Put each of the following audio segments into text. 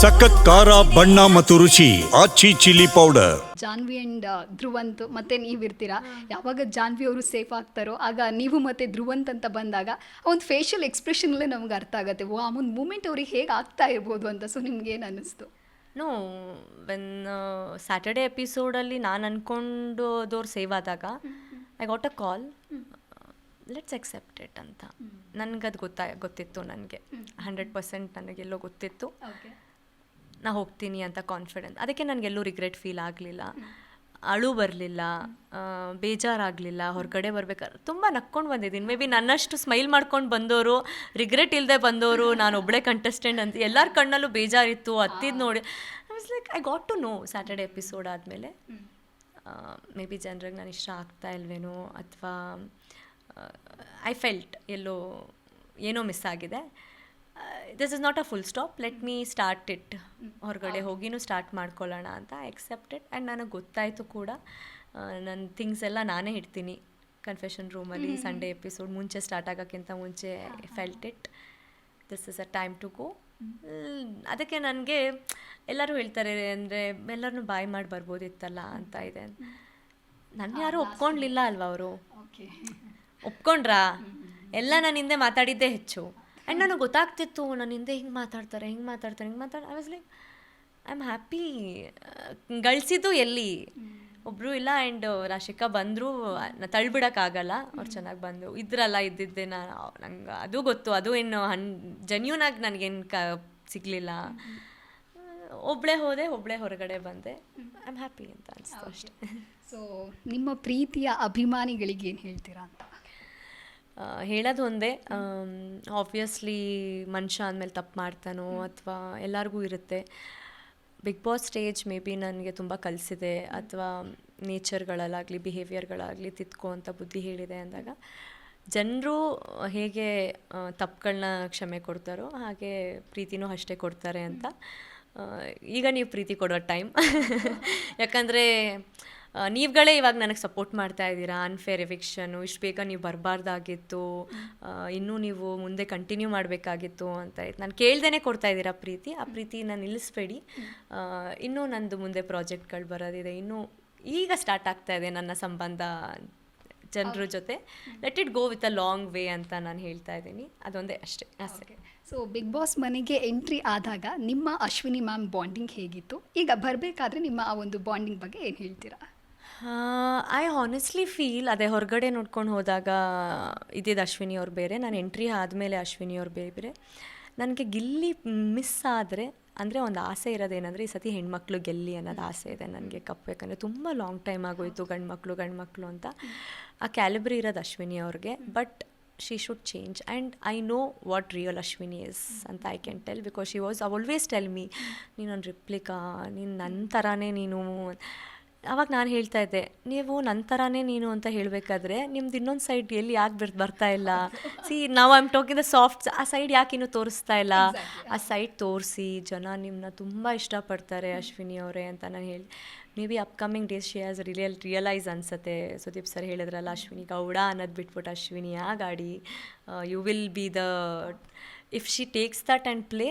ಸಖತ್ ಖಾರ ಬಣ್ಣ ಮತ್ತು ರುಚಿ Aachi chilli powder. Janvi and Dhruvanth ಮತ್ತೆ ನೀವಿರ್ತೀರಾ ಯಾವಾಗ ಜಾನ್ವಿ ಅವರು ಸೇಫ್ ಆಗ್ತಾರೋ ಆಗ ನೀವು ಮತ್ತೆ ಧ್ರುವಂತ್ ಅಂತ ಬಂದಾಗ ಒಂದು ಫೇಶಿಯಲ್ ಎಕ್ಸ್ಪ್ರೆಷನಲ್ಲೇ ನಮ್ಗೆ ಅರ್ಥ ಆಗುತ್ತೆ. ಓ ಆ ಒಂದು ಮೂಮೆಂಟ್ ಅವ್ರಿಗೆ ಹೇಗೆ ಆಗ್ತಾ ಇರ್ಬೋದು ಅಂತ ಸೊ ನಿಮ್ಗೆ ಏನು ಅನ್ನಿಸ್ತು? ನೋ ವೆನ್ ಸ್ಯಾಟರ್ಡೆ ಎಪಿಸೋಡಲ್ಲಿ ನಾನು ಅಂದ್ಕೊಂಡೋದವ್ರು ಸೇವ್ ಆದಾಗ I got a call let's accept it ಅಂತ. ನನಗದು ಗೊತ್ತಾ ಗೊತ್ತಿತ್ತು ನನಗೆ. ಹಂಡ್ರೆಡ್ ಪರ್ಸೆಂಟ್ ನನಗೆಲ್ಲೋ ಗೊತ್ತಿತ್ತು. ಓಕೆ ನಾ ಹೋಗ್ತೀನಿ ಅಂತ ಕಾನ್ಫಿಡೆನ್ಸ್ ಅದಕ್ಕೆ ನನಗೆಲ್ಲೂ ರಿಗ್ರೆಟ್ ಫೀಲ್ ಆಗಲಿಲ್ಲ. ಅಳು ಬರಲಿಲ್ಲ. ಬೇಜಾರಾಗಲಿಲ್ಲ. ಹೊರಗಡೆ ಬರ್ಬೇಕಾದ್ರೆ ತುಂಬ ನಕ್ಕೊಂಡು ಬಂದಿದ್ದೀನಿ. ಮೇ ಬಿ ನನ್ನಷ್ಟು ಸ್ಮೈಲ್ ಮಾಡ್ಕೊಂಡು ಬಂದವರು ರಿಗ್ರೆಟ್ ಇಲ್ಲದೆ ಬಂದವರು ನಾನು ಒಬ್ಬಳೇ ಕಂಟೆಸ್ಟೆಂಟ್ ಅಂತ ಎಲ್ಲರ ಕಣ್ಣಲ್ಲೂ ಬೇಜಾರಿತ್ತು ಹತ್ತಿದ್ದು ನೋಡಿ. I was like I got to know Saturday episode ಆದಮೇಲೆ. ಮೇ ಬಿ ಜನರಿಗೆ ನಾನು ಇಷ್ಟ ಆಗ್ತಾ ಇಲ್ವೇನೋ ಅಥವಾ ಐ ಫೆಲ್ಟ್ ಎಲ್ಲೋ ಏನೋ ಮಿಸ್ ಆಗಿದೆ. This is not a full stop let me start it ಹೊರಗಡೆ ಹೋಗಿನೂ ಸ್ಟಾರ್ಟ್ ಮಾಡ್ಕೊಳ್ಳೋಣ ಅಂತ ಎಕ್ಸೆಪ್ಟೆಡ್ ಆ್ಯಂಡ್ ನನಗೆ ಗೊತ್ತಾಯಿತು ಕೂಡ ನನ್ನ ಥಿಂಗ್ಸ್ ಎಲ್ಲ ನಾನೇ ಇಡ್ತೀನಿ. ಕನ್ಫೆಷನ್ ರೂಮಲ್ಲಿ ಸಂಡೇ ಎಪಿಸೋಡ್ ಮುಂಚೆ ಸ್ಟಾರ್ಟ್ ಆಗೋಕ್ಕಿಂತ ಮುಂಚೆ felt it this is a time to go ಅದಕ್ಕೆ ನನಗೆ ಎಲ್ಲರೂ ಹೇಳ್ತಾರೆ ಅಂದರೆ ಎಲ್ಲರನ್ನೂ ಬಾಯ್ ಮಾಡಿ ಬರ್ಬೋದಿತ್ತಲ್ಲ ಅಂತ ಇದೆ. ನನ್ನ ಯಾರೂ ಒಪ್ಕೊಂಡ್ಲಿಲ್ಲ ಅಲ್ವಾ ಅವರು? ಒಪ್ಕೊಂಡ್ರಾ? ಎಲ್ಲ ನಾನು ಹಿಂದೆ ಮಾತಾಡಿದ್ದೇ ಹೆಚ್ಚು. ಆ್ಯಂಡ್ ನನಗೆ ಗೊತ್ತಾಗ್ತಿತ್ತು ನನ್ನ ಹಿಂದೆ ಹಿಂಗೆ ಮಾತಾಡ್ತಾರೆ ಹಿಂಗೆ ಮಾತಾಡ್ತಾರೆ ಹಿಂಗೆ ಮಾತಾಡ I was like I am happy ಗಳಿಸಿದ್ದು ಎಲ್ಲಿ? ಒಬ್ಬರು ಇಲ್ಲ ಆ್ಯಂಡ್ ರಾಶಿಕಾ ಬಂದರು ತಳ್ಬಿಡೋಕ್ಕಾಗಲ್ಲ ಅವ್ರು ಚೆನ್ನಾಗಿ ಬಂದರು. ಇದ್ರಲ್ಲ ಇದ್ದಿದ್ದೆ ನಾನು ನಂಗೆ ಅದು ಗೊತ್ತು ಅದು ಏನು ಹನ್ ಜೆನ್ಯೂನಾಗಿ ನನಗೇನು ಕ ಸಿಗಲಿಲ್ಲ. ಒಬ್ಬಳೇ ಹೋದೆ ಒಬ್ಬಳೇ ಹೊರಗಡೆ ಬಂದೆ. ಐ ಆಮ್ ಹ್ಯಾಪಿ ಅಂತ ಅನಿಸ್ತು ಅಷ್ಟೆ. ಸೊ ನಿಮ್ಮ ಪ್ರೀತಿಯ ಅಭಿಮಾನಿಗಳಿಗೆ ಏನು ಹೇಳ್ತೀರಾ ಅಂತ? ಹೇಳೋದು ಒಂದೇ ಆಬ್ವಿಯಸ್ಲಿ ಮನುಷ್ಯ ಅಂದಮೇಲೆ ತಪ್ಪು ಮಾಡ್ತಾನೋ ಅಥವಾ ಎಲ್ಲರಿಗೂ ಇರುತ್ತೆ. Bigg Boss stage maybe ನನಗೆ ತುಂಬ ಕಲಿಸಿದೆ ಅಥವಾ ನೇಚರ್ಗಳಲ್ಲಾಗಲಿ ಬಿಹೇವಿಯರ್ಗಳಾಗಲಿ ತಿತ್ಕೊ ಅಂತ ಬುದ್ಧಿ ಹೇಳಿದೆ ಅಂದಾಗ. ಜನರು ಹೇಗೆ ತಪ್ಪುಗಳನ್ನ ಕ್ಷಮೆ ಕೊಡ್ತಾರೋ ಹಾಗೆ ಪ್ರೀತಿನೂ ಅಷ್ಟೇ ಕೊಡ್ತಾರೆ ಅಂತ. ಈಗ ನೀವು ಪ್ರೀತಿ ಕೊಡೋ ಟೈಮ್ ಯಾಕಂದರೆ ನೀವುಗಳೇ ಇವಾಗ ನನಗೆ ಸಪೋರ್ಟ್ ಮಾಡ್ತಾ ಇದ್ದೀರಾ? ಅನ್ಫೇರ್ ಎವಿಕ್ಷನು ಇಷ್ಟು ಬೇಗ ನೀವು ಬರಬಾರ್ದಾಗಿತ್ತು ಇನ್ನೂ ನೀವು ಮುಂದೆ ಕಂಟಿನ್ಯೂ ಮಾಡಬೇಕಾಗಿತ್ತು ಅಂತ ಇತ್ತು ನಾನು ಕೇಳ್ದೇ ಕೊಡ್ತಾ ಇದ್ದೀರಾ ಪ್ರೀತಿ. ಆ ಪ್ರೀತಿನ ನಿಲ್ಲಿಸ್ಬೇಡಿ. ಇನ್ನೂ ನಂದು ಮುಂದೆ ಪ್ರಾಜೆಕ್ಟ್ಗಳು ಬರೋದಿದೆ. ಇನ್ನೂ ಈಗ ಸ್ಟಾರ್ಟ್ ಆಗ್ತಾ ಇದೆ ನನ್ನ ಸಂಬಂಧ ಜನರ ಜೊತೆ. Let it go with a long way ಅಂತ ನಾನು ಹೇಳ್ತಾ ಇದ್ದೀನಿ. ಅದೊಂದೇ ಅಷ್ಟೇ. ಅಷ್ಟೇ ಸೊ ಬಿಗ್ ಬಾಸ್ ಮನೆಗೆ ಎಂಟ್ರಿ ಆದಾಗ ನಿಮ್ಮ ಅಶ್ವಿನಿ ಮ್ಯಾಮ್ ಬಾಂಡಿಂಗ್ ಹೇಗಿತ್ತು? ಈಗ ಬರಬೇಕಾದ್ರೆ ನಿಮ್ಮ ಆ ಒಂದು ಬಾಂಡಿಂಗ್ ಬಗ್ಗೆ ಏನು ಹೇಳ್ತೀರಾ? ಐ ಹಾನೆಸ್ಟ್ಲಿ ಫೀಲ್ ಅದೇ ಹೊರಗಡೆ ನೋಡ್ಕೊಂಡು ಹೋದಾಗ ಇದ್ದಿದ್ದು ಅಶ್ವಿನಿ ಅವ್ರು ಬೇರೆ, ನಾನು ಎಂಟ್ರಿ ಆದಮೇಲೆ ಅಶ್ವಿನಿ ಅವ್ರು ಬೇರೆ ಬೇರೆ. ನನಗೆ ಗಿಲ್ಲಿ ಮಿಸ್ ಆದರೆ, ಅಂದರೆ ಒಂದು ಆಸೆ ಇರೋದೇನಂದರೆ ಈ ಸತಿ ಹೆಣ್ಮಕ್ಳು ಗೆಲ್ಲಿ ಅನ್ನೋದು ಆಸೆ ಇದೆ ನನಗೆ ಕಪ್ ಯಾಕಂದರೆ ತುಂಬ ಲಾಂಗ್ ಟೈಮ್ ಆಗೋಯಿತು ಗಂಡು ಮಕ್ಕಳು ಗಂಡು ಮಕ್ಕಳು ಅಂತ. ಆ ಕ್ಯಾಲಿಬ್ರಿ ಇರೋದು ಅಶ್ವಿನಿ ಅವ್ರಿಗೆ but she should change and I know what real Ashwini is ಅಂತ I can tell because she was always tell me ನೀನು ನನ್ನ ರಿಪ್ಲಿಕಾ ನೀನು ನನ್ನ ಥರನೇ ನೀನು ಅವಾಗ ನಾನು ಹೇಳ್ತಾ ಇದ್ದೆ ನೀವು ನನ್ನ ಥರನೇ ನೀನು ಅಂತ ಹೇಳಬೇಕಾದ್ರೆ ನಿಮ್ದು ಇನ್ನೊಂದು ಸೈಡ್ ಎಲ್ಲಿ ಯಾಕೆ ಬರ್ ಬರ್ತಾ ಇಲ್ಲ? ಸಿ ನಾವು ಐಮ್ ಟಾಕಿಂಗ್ ದ ಸಾಫ್ಟ್ ಆ ಸೈಡ್ ಯಾಕೆ ಇನ್ನೂ ತೋರಿಸ್ತಾ ಇಲ್ಲ? ಆ ಸೈಡ್ ತೋರಿಸಿ ಜನ ನಿಮ್ಮನ್ನ ತುಂಬ ಇಷ್ಟಪಡ್ತಾರೆ ಅಶ್ವಿನಿ ಅವರೇ ಅಂತ ನಾನು ಹೇಳಿ maybe upcoming days she as real realise ಅನ್ಸುತ್ತೆ. ಸುದೀಪ್ ಸರ್ ಹೇಳಿದ್ರಲ್ಲ ಅಶ್ವಿನಿ ಗೌಡ ಅನ್ನೋದು ಬಿಟ್ಬಿಟ್ಟು ಅಶ್ವಿನಿ ಆ ಗಾಡಿ you will be the if she takes that and play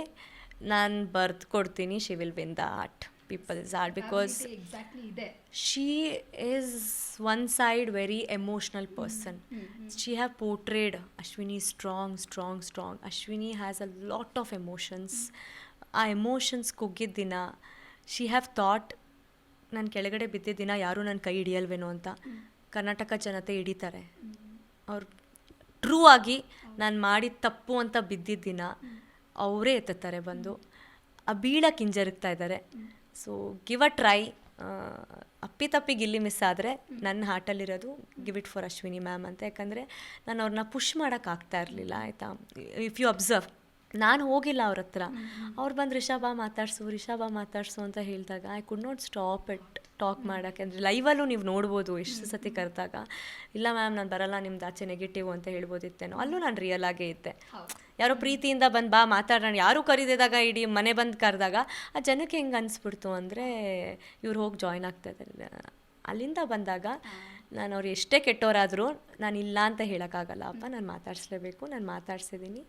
ನಾನು ಬರ್ದು ಕೊಡ್ತೀನಿ she will win the art is art because she ಇದೆ she is one side very emotional person. She have portrayed ashwini strong strong strong. Ashwini has a lot of emotions. ಆ emotions ಕುಗ್ಗಿದ್ದ ದಿನ she have thought ನಾನು ಕೆಳಗಡೆ ಬಿದ್ದಿದ್ದ ದಿನ ಯಾರೂ ನನ್ನ ಕೈ ಹಿಡಿಯಲ್ವೇನೋ ಅಂತ. ಕರ್ನಾಟಕ ಜನತೆ ಹಿಡಿತಾರೆ. ಅವ್ರು ಟ್ರೂ ಆಗಿ ನಾನು ಮಾಡಿದ ತಪ್ಪು ಅಂತ ಬಿದ್ದಿದ್ದ ದಿನ ಅವರೇ ಎತ್ತುತ್ತಾರೆ ಬಂದು. ಆ ಬೀಳಕ್ಕೆ ಹಿಂಜರುಗ್ತಾ ಇದ್ದಾರೆ. ಸೊ ಗಿವ್ ಅ ಟ್ರೈ ಅಪ್ಪಿತಪ್ಪಿ ಗಿಲ್ಲಿ ಮಿಸ್ ಆದರೆ ನನ್ನ ಹಾಟಲ್ಲಿರೋದು give it for Ashwini ma'am ಅಂತ. ಯಾಕಂದರೆ ನಾನು ಅವ್ರನ್ನ ಪುಷ್ ಮಾಡೋಕ್ಕಾಗ್ತಾ ಇರಲಿಲ್ಲ ಆಯಿತಾ? ಇಫ್ ಯು ಅಬ್ಸರ್ವ್ ನಾನು ಹೋಗಿಲ್ಲ ಅವ್ರ ಹತ್ರ. ಅವ್ರು ಬಂದು ರಿಷಾಬಾ ಮಾತಾಡ್ಸು ರಿಷಾಬಾ ಮಾತಾಡ್ಸು ಅಂತ ಹೇಳಿದಾಗ I could not stop it talk ಮಾಡೋಕ್ಕೆ. ಅಂದರೆ ಲೈವಲ್ಲೂ ನೀವು ನೋಡ್ಬೋದು ಎಷ್ಟು ಸತಿ ಕರೆದಾಗ. ಇಲ್ಲ ಮ್ಯಾಮ್ ನಾನು ಬರಲ್ಲ, ನಿಮ್ದು ಆಚೆ ನೆಗೆಟಿವ್ ಅಂತ ಹೇಳ್ಬೋದಿತ್ತೇನೋ. ಅಲ್ಲೂ ನಾನು ರಿಯಲ್ ಆಗೇ ಇದ್ದೆ. ಯಾರೋ ಪ್ರೀತಿಯಿಂದ ಬಂದು ಬಾ ಮಾತಾಡೋಣ ಯಾರೂ ಕರೀದಿದಾಗ ಇಡೀ ಮನೆ ಬಂದು ಕರೆದಾಗ, ಆ ಜನಕ್ಕೆ ಹೆಂಗೆ ಅನಿಸ್ಬಿಡ್ತು ಅಂದರೆ ಇವ್ರು ಹೋಗಿ ಜಾಯ್ನ್ ಆಗ್ತಾ ಇದ್ದಾರೆ. ಅಲ್ಲಿಂದ ಬಂದಾಗ ನಾನು ಅವ್ರು ಎಷ್ಟೇ ಕೆಟ್ಟವರಾದರೂ ನಾನು ಇಲ್ಲ ಅಂತ ಹೇಳೋಕ್ಕಾಗಲ್ಲ. ಅಪ್ಪ, ನಾನು ಮಾತಾಡಿಸ್ಲೇಬೇಕು, ನಾನು ಮಾತಾಡ್ಸಿದ್ದೀನಿ.